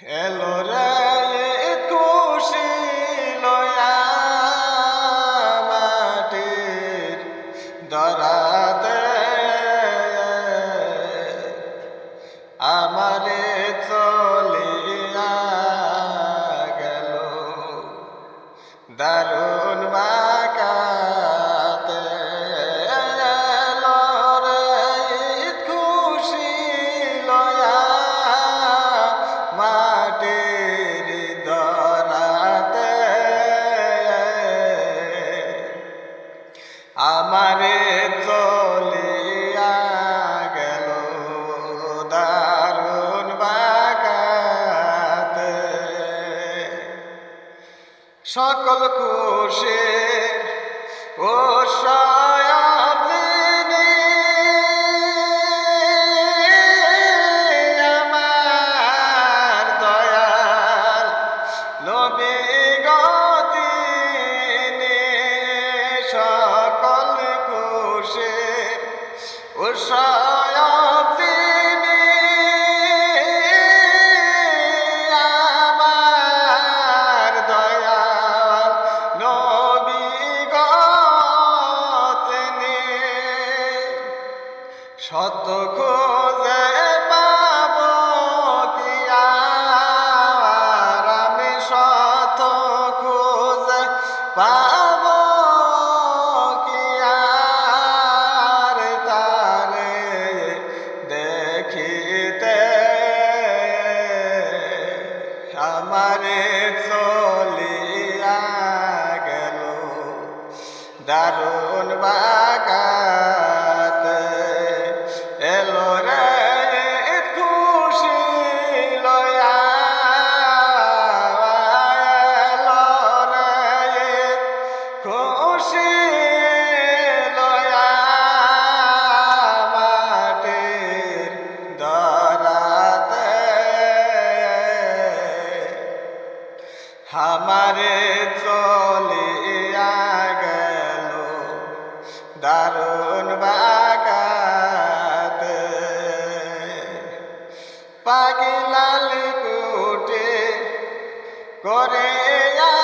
Hello. সকল খুশি ও সয়াদিনী পাব কি আর তারে দেখিতে? আমারে চলিয়া গেল দারুণ বাগাতে আমারে চলে গেল দারুণ বাগাতে। পাগিলাল কুটে করে খালি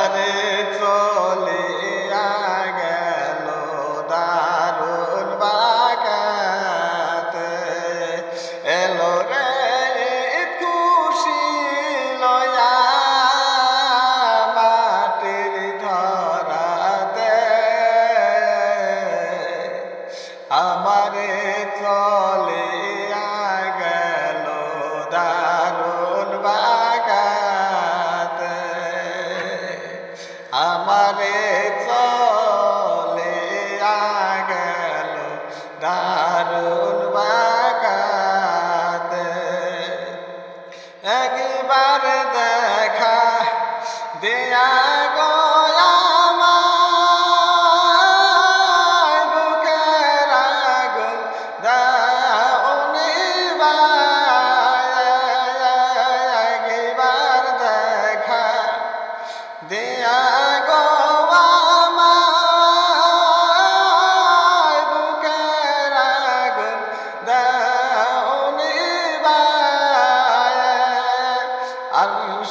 দারুণ বাগাতে আমারে চলিয়া গেল দারুণ বাগাতে। একবার দেখা দেয়া গো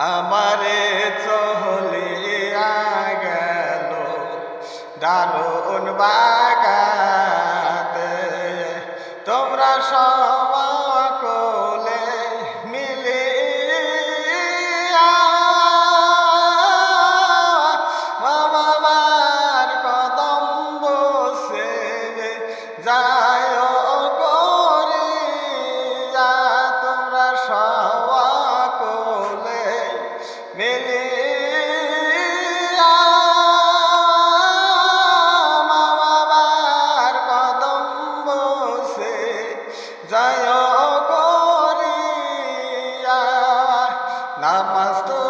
আমারে চলে গেল। দারুণ বা নামাজ তোমার